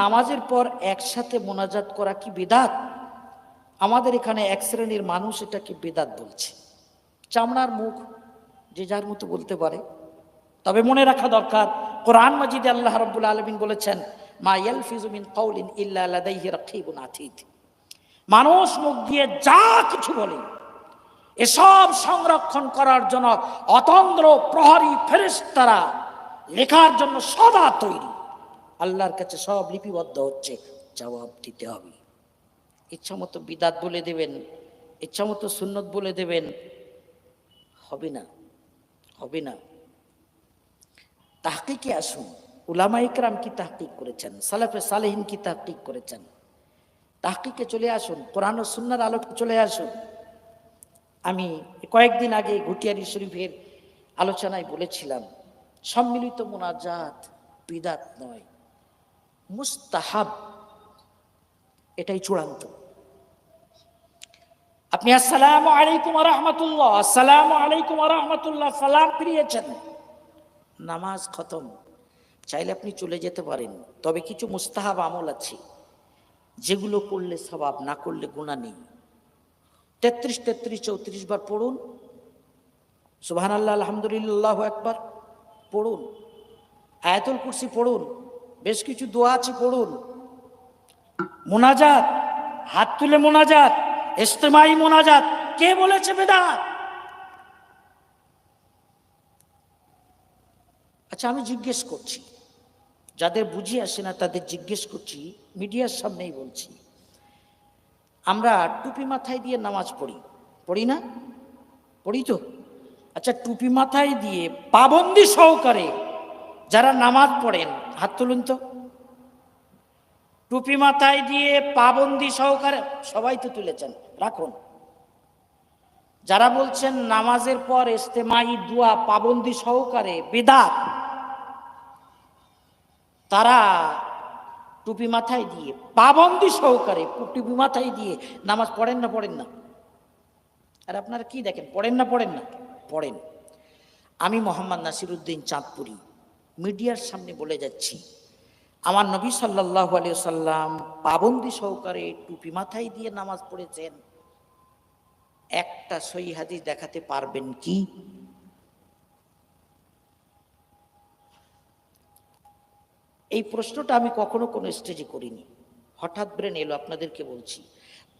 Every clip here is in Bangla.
নামাজের পর একসাথে মোনাজাত করা কি বেদাত? আমাদের এখানে এক শ্রেণির মানুষ এটাকে বেদাত বলছে? চামড়ার মুখ, যে যার মতো বলতে পারে। তবে মনে রাখা দরকার, কোরআন মাজিদে আল্লাহ রব্বুল আলমিন বলেছেন, মা ইয়ালফিজু মিন কওলিন ইল্লা লাদাইহি রাকিবুন আতীদ। মানুষ মুখ দিয়ে যা কিছু বলে, এসব সংরক্ষণ করার জন্য অতন্দ্র প্রহরী ফেরেস্তারা লেখার জন্য সদা তৈরি। আল্লাহর কাছে সব লিপিবদ্ধ হচ্ছে। জবাব দিতে হবে। ইচ্ছা মতো বিদাত বলে দেবেন, ইচ্ছা মতো সুন্নত বলে দেবেন। হবে না হবে না। তাহকিকে আসুন। উলামা ইকরাম কি তাহকিক করেছেন? সালাফে সালেহিন কি তাহকিক করেছেন? তাহকিকে চলে আসুন, কোরআন সুন্নার আলোকে চলে আসুন। আমি কয়েকদিন আগে ঘুটিয়ারি শরীফের আলোচনায় বলেছিলাম, সম্মিলিত মোনাজাত বিদাত নয়। মুস্তাহাব, এটাই চূড়ান্ত। আপনি আসসালাম আলাইকুম রহমতুল্লাহ, আসসালামু আলাইকুম রহমতুল্লাহ, সালাম ফিরিয়েছেন। নামাজ খতম, চাইলে আপনি চলে যেতে পারেন, তবে কিছু মুস্তাহাব আমল আছে, যেগুলো করলে স্বভাব, না করলে গুণা নেই। তেত্রিশ তেত্রিশ, চৌত্রিশ বার পড়ুন। সুবাহান আল্লাহ আলহামদুলিল্লাহ একবার পড়ুন। আয়াতুল কুরসি পড়ুন। বেশ কিছু দোয়া আছে, পড়ুন। মোনাজাত, হাত তুলে মোনাজাত, ইস্তেমাই মোনাজাত, কে বলেছে বেদাত আচ্ছা আমি জিজ্ঞেস করছি, যাদের বুঝে আসে না, তাদের জিজ্ঞেস করছি, মিডিয়ার সামনেই বলছি। আমরা টুপি মাথায় দিয়ে নামাজ পড়ি পড়ি না? পড়ি তো? আচ্ছা টুপি মাথায় দিয়ে পাবন্দি সহকারে যারা নামাজ পড়েন হাত তুলুন তো। টুপি মাথায় দিয়ে পাবন্দি সহকারে সবাই তো তুলেছেন, রাখুন। যারা বলছেন নামাজের পর ইস্তেমাই দুয়া পাবন্দি সহকারে বেদাত, তারা টুপি মাথায় দিয়ে পাবন্দি সহকারে টুপি মাথায় দিয়ে নামাজ পড়েন না পড়েন না। আর আপনারা কি দেখেন, পড়েন না পড়েন না? পড়েন। আমি মোহাম্মদ নাসিরুদ্দিন চাঁদপুরি। মিডিয়ার সামনে বলে যাচ্ছি। আমার নবী সাল্লাহ সাল্লাম পাবন্দি সহকারে টুপি মাথায় দিয়ে নামাজ পড়েছেন। একটা সই হাদিস দেখাতে পারবেন কি? এই প্রশ্নটা আমি কখনো কোনো স্টেজে করিনি। হঠাৎ ব্রেন এলো, আপনাদেরকে বলছি।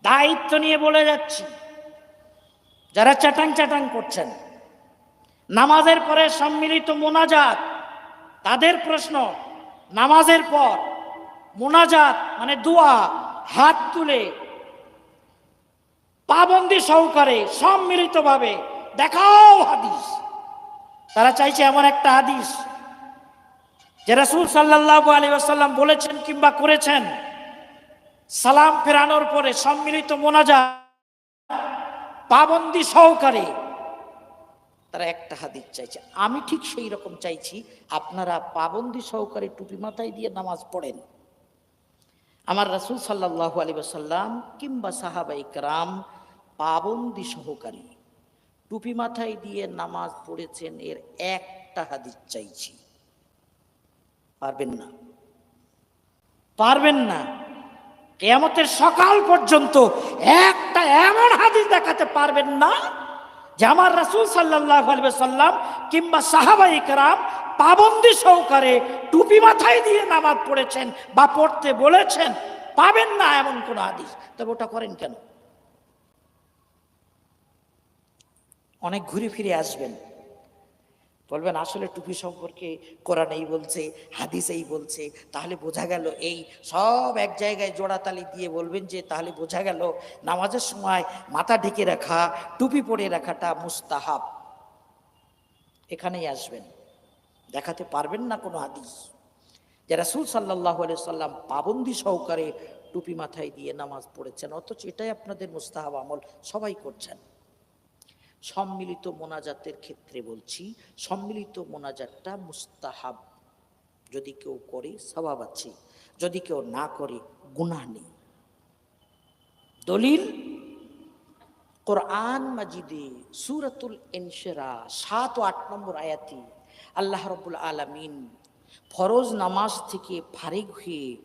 দায়িত্ব নিয়ে বলে যাচ্ছি। যারা চাটাং চাটাং করছেন, নামাজের পরে সম্মিলিত মোনাজাত তাদের প্রশ্ন, নামাজের পর মোনাজাত মানে দোয়া, হাত তুলে, পাবন্দি সহকারে সম্মিলিতভাবে দেখাও হাদিস। তারা চাইছে এমন একটা হাদিস যে রাসুল সাল্লাহ আলী আসাল্লাম বলেছেন কিংবা করেছেন। সালাম ফেরানোর পরে সম্মিলিত মোনাজা পাবন্দি সহকারে তারা একটা হাদিস চাইছে। আমি ঠিক সেই রকম চাইছি, আপনারা পাবন্দি সহকারে টুপি মাথায় দিয়ে নামাজ পড়েন। আমার রাসুল সাল্লাহ আলী সাল্লাম কিংবা সাহাবাই কারাম পাবন্দি সহকারী টুপি মাথায় দিয়ে নামাজ পড়েছেন এর একটা হাদিস চাইছি। পারবেন না। পারবেন না। কেয়ামতের সকাল পর্যন্ত একটা এমন হাদিস দেখাতে পারবেন না যে আমার রাসুল সাল্লাহ সাল্লাম কিংবা সাহাবা কারাম পাবন্দি সহকারে টুপি মাথায় দিয়ে নামাজ পড়েছেন বা পড়তে বলেছেন, পাবেন না এমন কোন আদিস তবে ওটা করেন কেন? অনেক ঘুরে ফিরে আসবেন। বলবেন, আসলে টুপি সম্পর্কে কোরআন এই বলছে, হাদিস এই বলছে, তাহলে বোঝা গেল এই সব এক জায়গায় জোড়াতালি দিয়ে বলবেন যে তাহলে বোঝা গেল নামাজের সময় মাথা ঢেকে রাখা, টুপি পরে রাখাটা মুস্তাহাব। এখানেই আসবেন। দেখাতে পারবেন না কোনো হাদিস। যে রাসুল সাল্লাহ সাল্লাম পাবন্দি সহকারে টুপি মাথায় দিয়ে নামাজ পড়েছেন, অথচ এটাই আপনাদের মুস্তাহাব আমল, সবাই করছেন। সম্মিলিত মোনাজাতের ক্ষেত্রে বলছি, সম্মিলিত মোনাজাতটা মুস্তাহাব। যদি কেউ করে, স্বভাব আছে। যদি কেউ না করে, গুনাহ নেই। দলিল, কোরআন মাজিদে সুরাতুল ইনশেরা, সাত ও আট নম্বর আয়াতি আল্লাহ রবুল আলমিন ফরজ নামাজ থেকে ফারিক হয়ে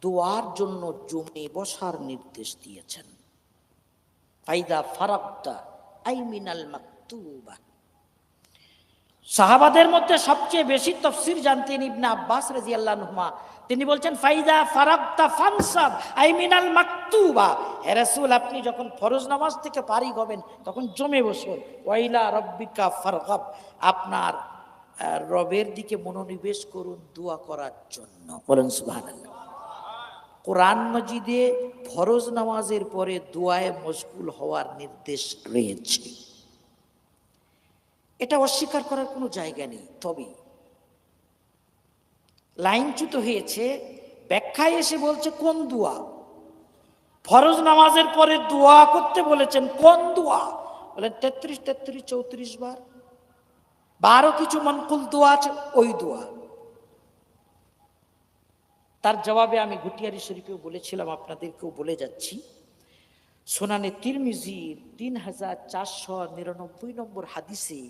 দোয়ার জন্য জমে বসার নির্দেশ দিয়েছেন। ফাইদা ফারাক্তা আই মিনাল মাকতুবা। সাহাবাদের মধ্যে সবচেয়ে বেশি তফসির জানতেন ইবনে আব্বাস রাজিয়াল্লাহ নুহমা তিনি বলছেন, ফাইদা ফারাক্তা ফানসাব আইমিনাল মাকতুবা। হে রাসূল, আপনি যখন ফরজ নামাজ থেকে পারি হবেন, তখন জমে বসুন। ওয়াইলা রব্বিকা ফারগাব। আপনার রবের দিকে মনোনিবেশ করুন দোয়া করার জন্য। বলেন সুবহানাল্লাহ। কোরআন মজিদে ফরজ নামাজের পরে দোয়ায় মশগুল হওয়ার নির্দেশ রয়েছে। এটা অস্বীকার করার কোনো জায়গা নেই। তবে লাইনচ্যুত হয়েছে, ব্যাখ্যায় এসে বলছে কোন দোয়া? ফরজ নামাজের পরে দোয়া করতে বলেছেন কোন দোয়া? বলেন তেত্রিশ তেত্রিশ, চৌত্রিশ বার। বারো কিছু মনকুল দোয়া আছে, ওই দোয়া। তার জবাবে আমি গুটিয়ারি শরীফেও বলেছিলাম, আপনাদেরকেও বলে যাচ্ছি। সোনানে তিরমিজির তিন হাজার চারশো নিরানব্বই নম্বর হাদিসে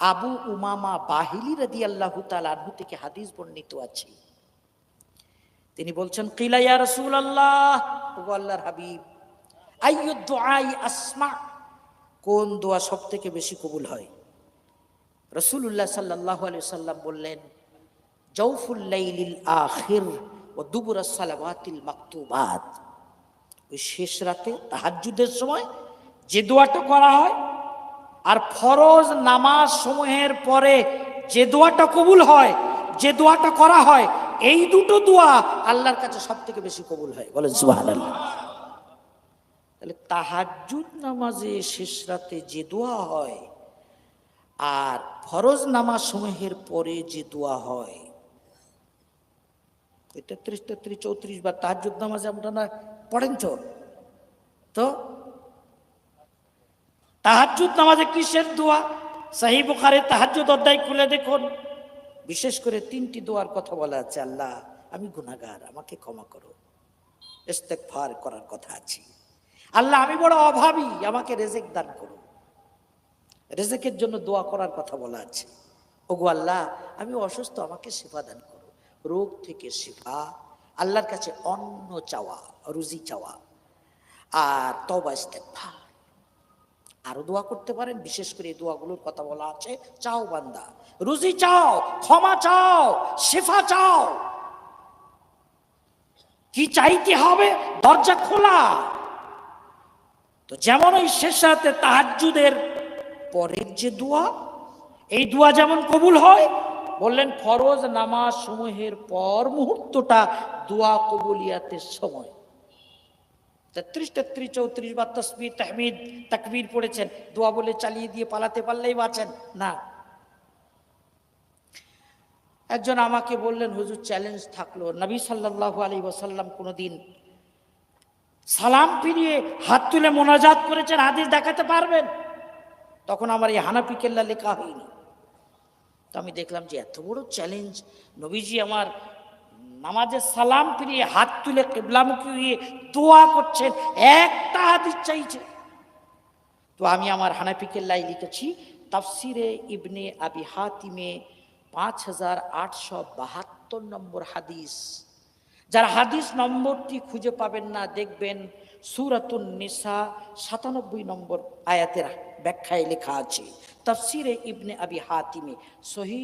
আবু উমামা বাহিলি রাদি আল্লাহ তালু থেকে হাদিস বর্ণিত আছে। তিনি বলছেন কিলাইয়া রসুল আল্লাহ আল্লাহর হাবিব আই আসমা? কোন দোয়া সব থেকে বেশি কবুল হয়? রসুল্লাহ সাল্লাহ আলিয়া সাল্লাম বললেন জৌফুল্লাইলিল আখির ও দুবুরা সালাবাতিল মাকতুবাত। ওই শেষ রাতে তাহাজ্জুদের সময় যে দোয়াটা করা হয় আর ফরজ নামাজ সমূহের পরে যে দোয়াটা কবুল হয়, যে দোয়াটা করা হয়, এই দুটো দোয়া আল্লাহর কাছে সব থেকে বেশি কবুল হয়। বলেন সুবহানাল্লাহ। তাহলে তাহাজ্জুদ নামাজে শেষ রাতে যে দোয়া হয় আর ফরজ নামাজ সমূহের পরে যে দোয়া হয় ওই তেত্রিশ তেত্রিশ, চৌত্রিশ বা তাহাজুদ নামাজে আপনারা পড়েন তো। তো তাহাজুদ নামাজে কিসের দোয়া? সাহি বুখারে তাহাজুদ অধ্যায় খুলে দেখুন। বিশেষ করে তিনটি দোয়ার কথা বলা আছে, আল্লাহ, আমি গুনাগার আমাকে ক্ষমা করো। ইস্তেকফার করার কথা আছে। আল্লাহ, আমি বড় অভাবী, আমাকে রেজেক দান করো। রেজেকের জন্য দোয়া করার কথা বলা আছে। ওগো আল্লাহ, আমি অসুস্থ, আমাকে সেবা দান করো রোগ থেকে শিফা, আল্লাহর কাছে অন্ন চাওয়া, রুজি চাওয়া আর তবা ইস্তেকফার আরও দোয়া করতে পারেন, বিশেষ করে এই দোয়াগুলোর কথা বলা আছে, চাও বান্দা, রুজি চাও, ক্ষমা চাও, শেফা চাও। কি চাইতে হবে? দরজা খোলা। তো যেমন ওই শেষ রাতে তাহাজ্জুদের পরের যে দোয়া, এই দোয়া যেমন কবুল হয় বললেন, ফরজ নামাজ সমূহের পর মুহূর্তটা দোয়া কবুলিয়াতের সময়। তেত্রিশ তেত্রিশ, চৌত্রিশ বা তসবির তাহমিদ, তাকবীর পড়েছেন। দোয়া বলে চালিয়ে দিয়ে পালাতে পারলেই বাঁচেন। না। একজন আমাকে বললেন, হুজুর চ্যালেঞ্জ থাকল। নবী সাল্লাল্লাহু আলী ওসাল্লাম কোনোদিন সালাম ফিরিয়ে হাত তুলে মোনাজাত করেছেন, হাদিস দেখাতে পারবেন? তখন আমার এই হানাফি কেল্লা লেখা হয়নি। তো আমি দেখলাম যে এত বড় চ্যালেঞ্জ নবীজি আমার নামাজের সালাম ফিরিয়ে হাত তুলে কেবলামুখী হয়ে দোয়া করছেন, একটা হাদিস চাইছে। তো আমি আমার হানাফি কেল্লায় লিখেছি, তাফসিরে ইবনে আবি হাতিমে পাঁচ হাজার আটশো বাহাত্তর নম্বর হাদিস। যারা হাদিস নম্বরটি খুঁজে পাবেন না, দেখবেন সুরাতুন নিসা সাতানব্বই নম্বর আয়াতের। ব্যাখ্যায় লেখা আছে। তফসিরে ইবনে আবি হাতিমে সহি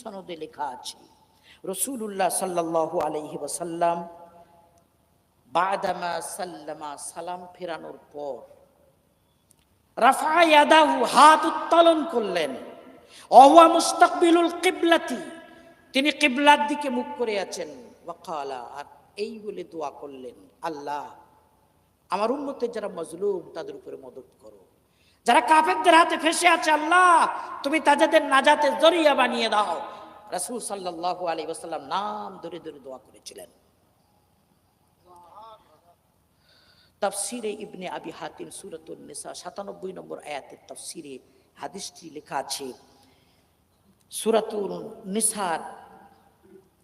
সনদে লেখা আছে। রসুল্লাহ সাল্লাহ আলহি ওসাল্লাম বাদামা সাল্লামা সালাম ফেরানোর পর রাফা হাত উত্তোলন করলেন। অহুয়া মুস্তাকবিলুল কিবলাতি, তিনি কিবলার দিকে মুখ করে আছেন। ওয়াকালা আর এই বলে দোয়া করলেন, আল্লাহ, আমার উন্মতের যারা মজলুম, তাদের উপরে মদত করো। যারা কাফেরদের হাতে ফেসে আছে, আল্লাহ, তুমি তাদের নাজাতে জরিয়া বানিয়ে দাও। রাসূল সাল্লাল্লাহু আলাইহি ওয়াসাল্লাম নাম ধরে ধরে দোয়া করেছিলেন। তাফসিরে ইবনে আবি হাতিম, সুরাতুন নিসা, সাতানব্বই নম্বর আয়াতের তাফসিরে হাদিসটি লেখা আছে। সুরাতুল নিসার,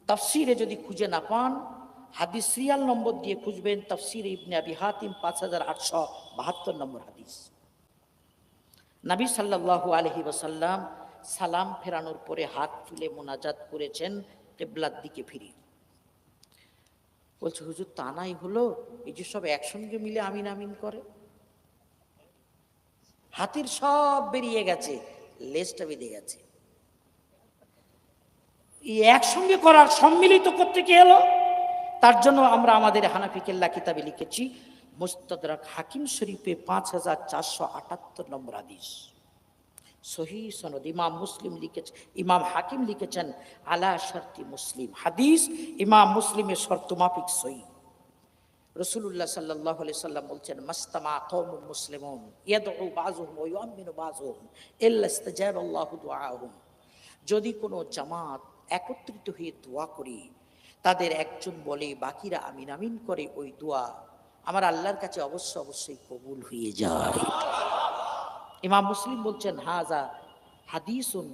তাফসিরে যদি খুঁজে না পান, হাদিস সিরিয়াল নম্বর দিয়ে খুঁজবেন, তাফসিরে ইবনে আবি হাতিম, পাঁচ হাজার আটশো বাহাত্তর নম্বর হাদিস। নবী সাল্লাল্লাহু আলহি ওসাল্লাম সালাম ফেরানোর পরে হাত তুলে মোনাজাত করেছেন কেবলার দিকে ফিরে বলছে, হুজুর, তা নাই হলো, এই যে সব একসঙ্গে মিলে আমিন আমিন করে। হাতির সব বেরিয়ে গেছে, লেজটা বেঁধে গেছে। একসঙ্গে করার সম্মিলিত করতে কি এলো? তার জন্য আমরা আমাদের হানাফি কেল্লা কিতাবে লিখেছি মুস্তাদরাক হাকিম শরীফে পাঁচ হাজার চারশো আটাত্তর নম্বর আদিস সহি সনদ, ইমাম মুসলিম লিখেছেন ইমাম হাকিম লিখেছেন, আলা শর্তি মুসলিম। হাদিস, ইমাম মুসলিমের শর্ত মাফিক সহি। রসুল্লাহ সাল্লাহ সাল্লাম বলছেন, মাস্তামা কৌম দুআহুম। যদি কোনো জামাত একত্রিত হয়ে দোয়া করি, তাদের একজন বলে, বাকিরা আমিন আমিন করে, ওই দোয়া আমার আল্লাহর কাছে অবশ্য অবশ্যই কবুল হয়ে যায়। ইমাম মুসলিম বলছেন, হাজা হাদিসুন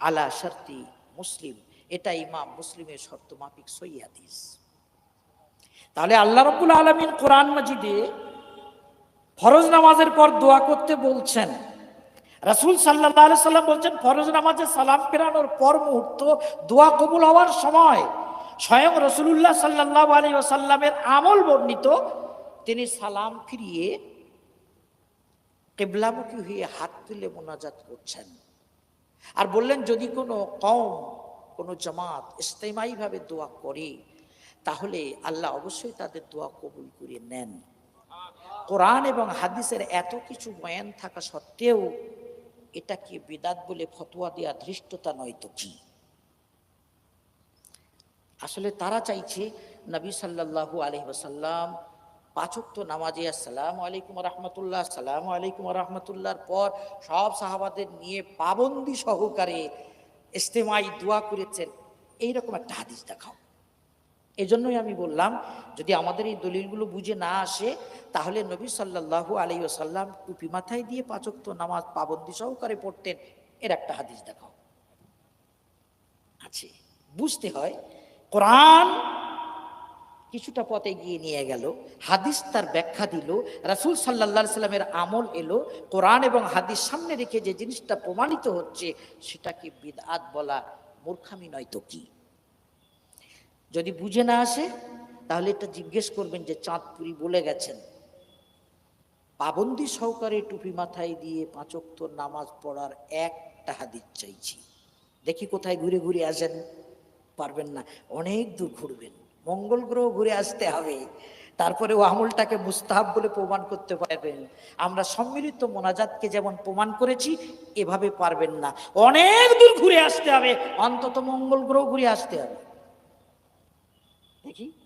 আলা শর্তি মুসলিম। এটা ইমাম মুসলিমের শর্ত মাফিক সই হাদিস। তাহলে আল্লাহ রব্বুল আলমিন কোরআন মাজিদে ফরজ নামাজের পর দোয়া করতে বলছেন। রাসুল সাল্লাহ সাল্লাম বলছেন, ফরজ নামাজে সালাম ফেরানোর পর মুহূর্ত দোয়া কবুল হওয়ার সময় স্বয়ং রসুল্লাহ সাল্লাহ আলী সাল্লামের আমল বর্ণিত তিনি সালাম ফিরিয়ে কেবলামুখী হয়ে হাত তুলে মোনাজাত করছেন। আর বললেন, যদি কোনো কম কোনো জামাত ইস্তেমাইভাবে দোয়া করে, তাহলে আল্লাহ অবশ্যই তাদের দোয়া কবুল করে নেন। কোরআন এবং হাদিসের এত কিছু বয়ান থাকা সত্ত্বেও এটা কি বিদাত বলে ফতোয়া দেওয়া ধৃষ্টতা নয় তো কি? আসলে তারা চাইছে, নবী সাল্লাল্লাহু আলহি ওসাল্লাম পাঁচক্ত নামাজে আসসালাম আলাইকুম রহমতুল্লাহ সালাম আলাইকুম রহমতুল্লাহর পর সব সাহাবাদের নিয়ে পাবন্দি সহকারে ইস্তেমাই দোয়া করেছেন। এইরকম একটা হাদিস দেখাও। এজন্যই আমি বললাম, যদি আমাদের এই দলিলগুলো বুঝে না আসে, তাহলে নবী সাল্লাল্লাহু আলাইহি ওয়াসাল্লাম টুপি মাথায় দিয়ে পাঁচক্ত নামাজ পাবন্দি সহকারে পড়তেন। এর একটা হাদিস দেখাও। আছে। বুঝতে হয়, কোরআন কিছুটা পথে গিয়ে নিয়ে গেল। হাদিস তার ব্যাখ্যা দিল, রাসুল সাল্লা সাল্লামের আমল এলো, কোরআন এবং হাদিস সামনে রেখে যে জিনিসটা প্রমাণিত হচ্ছে, সেটাকে বিদআত বলা মূর্খামি নয় তো কি? যদি বুঝে না আসে, তাহলে এটা জিজ্ঞেস করবেন যে চাঁদপুরি বলে গেছেন। পাবন্দি সহকারে টুপি মাথায় দিয়ে পাঁচক্ত নামাজ পড়ার একটা হাদিস চাইছি। দেখি কোথায় ঘুরে ঘুরে আসেন, পারবেন না, অনেক দূর ঘুরবেন। মঙ্গল গ্রহ ঘুরে আসতে হবে। তারপরে ও আমলটাকে মুস্তাহাব বলে প্রমাণ করতে পারবেন। আমরা সম্মিলিত মোনাজাতকে যেমন প্রমাণ করেছি, এভাবে পারবেন না। অনেক দূর ঘুরে আসতে হবে, অন্তত মঙ্গল গ্রহ ঘুরে আসতে হবে। দেখি।